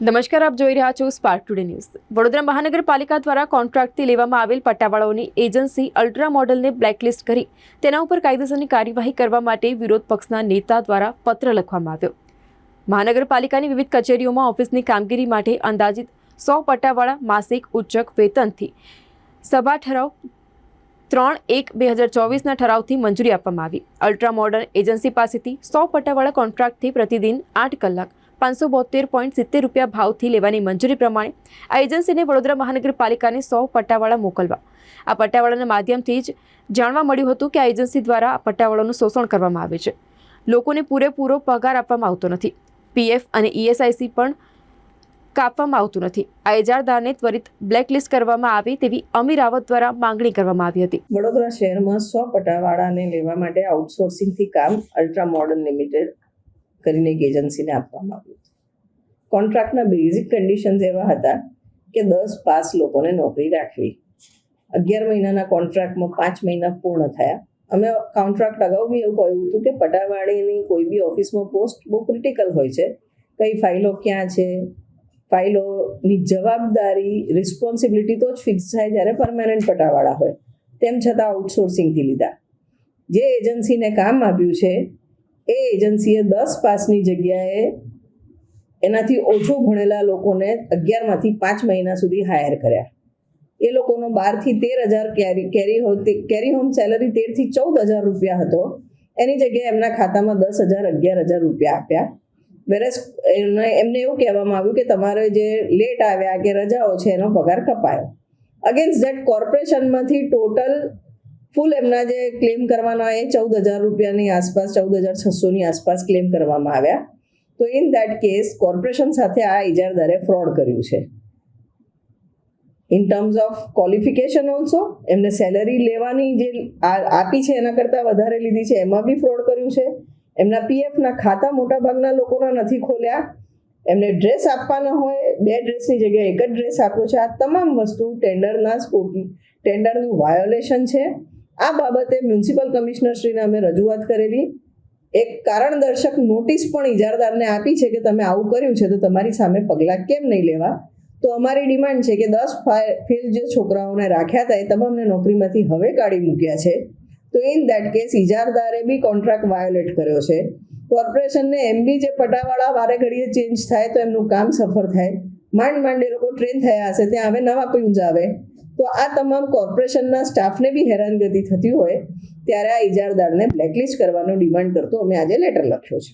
નમસ્કાર, આપ જોઈ રહ્યા છો સ્પાર્ક ટુડે ન્યૂઝ વડોદરા મહાનગરપાલિકા દ્વારા કોન્ટ્રાક્ટથી લેવામાં આવેલ પટ્ટાવાળાઓની એજન્સી અલ્ટ્રા મોડલને બ્લેકલિસ્ટ કરી તેના ઉપર કાયદેસરની કાર્યવાહી કરવા માટે વિરોધ પક્ષના નેતા દ્વારા પત્ર લખવામાં આવ્યો. મહાનગરપાલિકાની વિવિધ કચેરીઓમાં ઓફિસની કામગીરી માટે અંદાજિત સો પટ્ટાવાળા માસિક ઉચ્ચક વેતનથી સભા ઠરાવ ત્રણ એક બે હજાર ચોવીસના ઠરાવથી મંજૂરી આપવામાં આવી. અલ્ટ્રા મોડર્ન એજન્સી પાસેથી સો પટ્ટાવાળા કોન્ટ્રાક્ટથી પ્રતિદિન આઠ કલાક પાંચસો બોતેર પોઈન્ટ સિત્તેર રૂપિયા ભાવથી લેવાની મંજૂરી પ્રમાણે આ એજન્સીને વડોદરા મહાનગરપાલિકાને સો પટ્ટાવાળા મોકલવા. આ પટ્ટાવાળાના માધ્યમથી જ જાણવા મળ્યું હતું કે આ એજન્સી દ્વારા આ પટ્ટાવાળાનું શોષણ કરવામાં આવે છે. લોકોને પૂરેપૂરો પગાર આપવામાં આવતો નથી. પીએફ અને ઈએસઆઈસી પણ કાપવામાં આવતું નથી. આ એજારદારને ત્વરિત બ્લેકલિસ્ટ કરવામાં આવી તેવી અમી રાવત દ્વારા માંગણી કરવામાં આવી હતી. વડોદરા શહેરમાં સો પટાવાળાને લેવા માટે આઉટસોર્સિંગથી કામ અલ્ટ્રા મોડર્ન લિમિટેડ કરીને એક એજન્સીને આપવામાં આવ્યું કોન્ટ્રાક્ટના બેઝિક કન્ડિશન્સ એવા હતા કે દસ પાસ લોકોને નોકરી રાખવી. અગિયાર મહિનાના કોન્ટ્રાક્ટમાં પાંચ મહિના પૂર્ણ થયા. અમે કોન્ટ્રાક્ટ અગાઉ બી એવું કહ્યું હતું કે પટાવાળીની કોઈ બી ઓફિસમાં પોસ્ટ બહુ ક્રિટિકલ હોય છે. કઈ ફાઇલો ક્યાં છે? ફાઇલોની જવાબદારી રિસ્પોન્સિબિલિટી તો જ ફિક્સ થાય જ્યારે પરમાનન્ટ પટાવાળા હોય. તેમ છતાં આઉટસોર્સિંગથી લીધા. જે એજન્સીને કામ આપ્યું છે એ એજન્સીએ દસ પાસની જગ્યાએ એનાથી ઓછો ભણેલા લોકોને અગિયારમાંથી પાંચ મહિના સુધી હાયર કર્યા. એ લોકોનો બારથી તેર હજાર કેરી કેરી હો કેરી હોમ સેલરી તેરથી ચૌદ હજાર રૂપિયા હતો. એની જગ્યાએ એમના ખાતામાં દસ હજાર અગિયાર હજાર રૂપિયા આપ્યા. વેરેસ એમને એમને એવું કહેવામાં આવ્યું કે તમારે જે લેટ આવ્યા કે રજાઓ છે એનો પગાર કપાયો. અગેન્સ્ટ ધેટ કોર્પોરેશનમાંથી ટોટલ ફૂલ એમના જે ક્લેમ કરવાના એ ચૌદ હજાર રૂપિયાની આસપાસ, ચૌદ હજાર છસોની આસપાસ ક્લેમ કરવામાં આવ્યા. તો ઇન દેટ કેસ કોર્પોરેશન સાથે આ ઇજારદારે ફ્રોડ કર્યું છે. In terms of qualification also એમને સેલરી લેવાની જે આપી છે એના કરતાં વધારે લીધી છે, એમાં બી ફ્રોડ કર્યું છે. એમના પીએફના ખાતા મોટાભાગના લોકોના નથી ખોલ્યા. એમને ડ્રેસ આપવાના હોય, બે ડ્રેસની જગ્યાએ એક જ ડ્રેસ આપ્યો છે. આ તમામ વસ્તુ ટેન્ડરના સ્પોટ ટેન્ડરનું વાયોલેશન છે. આ બાબતે મ્યુનિસિપલ કમિશનરશ્રીને અમે રજૂઆત કરેલી. એક કારણદર્શક નોટિસ પણ ઇજારદારને આપી છે કે તમે આવું કર્યું છે તો તમારી સામે પગલાં કેમ નહીં લેવા? તો અમારી ડિમાન્ડ છે કે દસ ફેલ જે છોકરાઓને રાખ્યા હતા એ તમામને નોકરીમાંથી હવે કાઢી મૂક્યા છે. તો ઇન દેટ કેસ ઇજારદારે બી કોન્ટ્રાક્ટ વાયોલેટ કર્યો છે. કોર્પોરેશનને એમ બી જે પટાવાળા વારે ઘડીએ ચેન્જ થાય તો એમનું કામ સફળ થાય. માંડ માંડ લોકો ટ્રેન થયા હશે, ત્યાં હવે નવા પીઉન્સ આવે. તો આ તમામ કોર્પોરેશનના સ્ટાફને બી હેરાનગતિ થતી હોય, ત્યારે આ ઇજારદારને બ્લેકલિસ્ટ કરવાનો ડિમાન્ડ કરતો અમે આજે લેટર લખ્યો છે.